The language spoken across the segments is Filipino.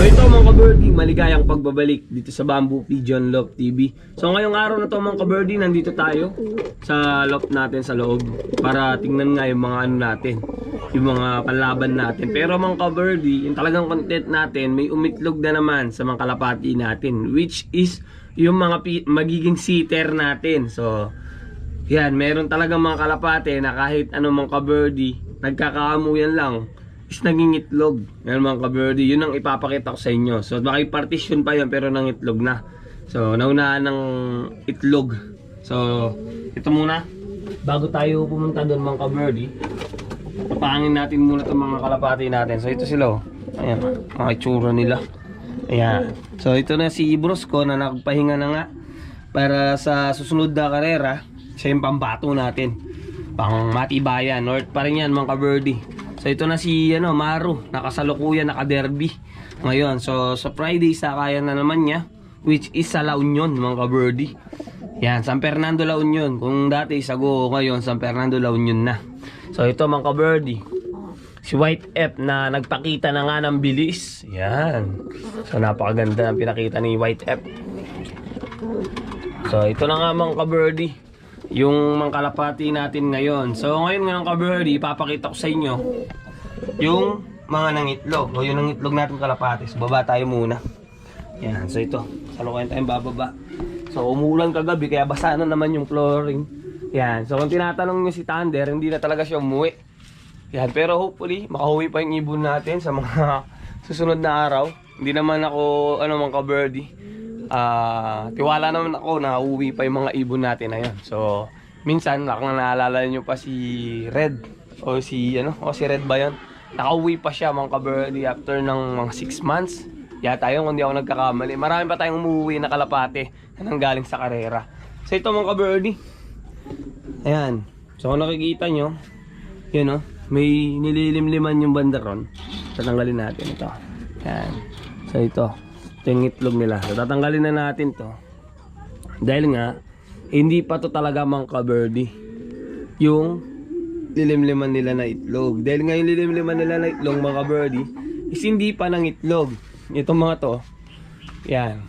So ito mga kabirdie, maligayang pagbabalik dito sa Bamboo Pigeon Loft TV. So ngayong araw na to mga kabirdie, nandito tayo sa loft natin sa loob para tingnan nga yung mga ano natin, yung mga panlaban natin. Pero mga kabirdie, yung talagang content natin, may umitlog na naman sa mga kalapati natin, which is yung mga magiging sitter natin. So, yan, meron talagang mga kalapate na kahit ano mga kabirdie, nagkakaamuyan lang, is naging itlog. Yan mga kabirdie, yun ang ipapakita ko sa inyo. So, baka partition pa yun pero nang itlog na. So, naunahan ng itlog. So, ito muna. Bago tayo pumunta doon mga kabirdie, papangin natin muna itong mga kalapati natin. So, ito sila oh. Ayan, mga itsura nila. Ayan. So, ito na si Brosco na nagpahinga na nga para sa susunod na karera, siya yung pambato natin. Pang matibayan, north pa rin yan mga kabirdie. So ito na si ano, Maru, nakasalukuyan, naka-derby. Ngayon, so sa Friday, sakayan na naman niya, which is sa La Union mga kabirdie. Yan, San Fernando La Union. Kung dati sa Go, ngayon San Fernando La Union na. So ito mga kabirdie, si White F na nagpakita na nga ng bilis. Yan. So napakaganda ang pinakita ni White F. So ito na nga mga kabirdie yung mga kalapati natin ngayon. So ngayon nga mga kabirdie, ipapakita ko sa inyo yung mga nangitlog o yung nangitlog natin kalapati. So baba tayo muna. Yan, so ito. Salukayan tayong bababa. So umulan kagabi kaya basa na naman yung flooring. Yan, so kung tinatanong niyo si Thunder, hindi na talaga siya umuwi. Yan, pero hopefully makauwi pa yung ibon natin sa mga susunod na araw. Hindi naman ako ano kabirdie. Ah, tiwala naman ako na uuwi pa yung mga ibon natin na yun. So, minsan, kung naalala nyo pa si Red, o si, ano, o si Red ba yun? Nakauwi pa siya mga kabirdie after ng mga 6 months. Yata yun, kung di ako nagkakamali. Marami pa tayong umuwi na kalapate na nanggaling sa karera. So, ito mga kabirdie. Ayan. So, kung nakikita nyo, yun o, may nililimliman yung bandaron. Tatanggalin natin ito. Ayan. So, ito. Ito yung itlog nila. So, tatanggalin na natin to. Dahil nga, hindi pa to talaga mga kabirdie. Yung lilimliman nila na itlog. Dahil nga yung lilimliman nila na itlog mga kabirdie, is hindi pa ng itlog. Itong mga to, yan.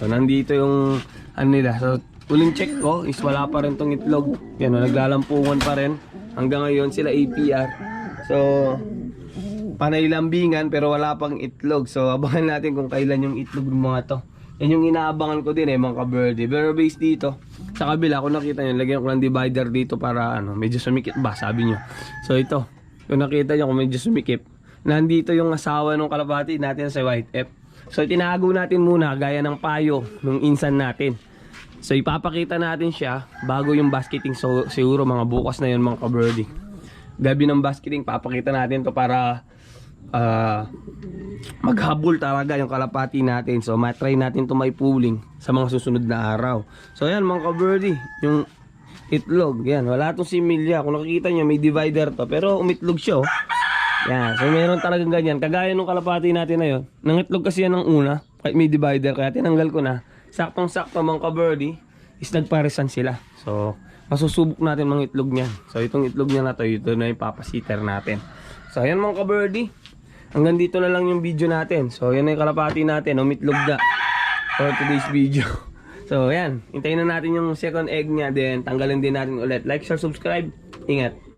So, nandito yung ano nila. So, uling check ko is wala pa rin tong itlog. Yan, naglalampungan pa rin. Hanggang ngayon sila APR. So, panay lambingan pero wala pang itlog. So, abangan natin kung kailan yung itlog ng mga to. Yan yung inaabangan ko din eh, mga ka-birdie. Pero based dito, sa kabila, kung nakita nyo, lagyan ko ng divider dito para ano, medyo sumikip ba, sabi nyo. So, ito, kung nakita nyo kung medyo sumikip, nandito yung asawa ng kalapati natin sa White F. So, tinago natin muna, gaya ng payo, nung insan natin. So, ipapakita natin siya bago yung basketing. So, siguro mga bukas na yun, mga ka-birdie gabi ng basketing papakita natin to para ah, maghabol talaga yung kalapati natin. So matry natin to may pooling sa mga susunod na araw. So yan mga ka-birdie yung itlog. Yan wala tong similya. Kung nakikita nyo may divider to pero umitlog siya oh. yan so meron talagang ganyan. Kagaya nung kalapati natin na yun nangitlog kasi yan ng una kahit may divider kaya tinanggal ko na. Saktong sakto mga ka-birdie is nagparisan sila so masusubok natin mga itlog niyan. So itong itlog niya na to, ito na yung papasiter natin. So ayan mga ka-birdie. Hanggang dito na lang yung video natin. So yan na yung kalapati natin, umitlog na for today's video. So ayan, hintayin na natin yung second egg niya, then tanggalin din natin ulit. Like, share, subscribe. Ingat.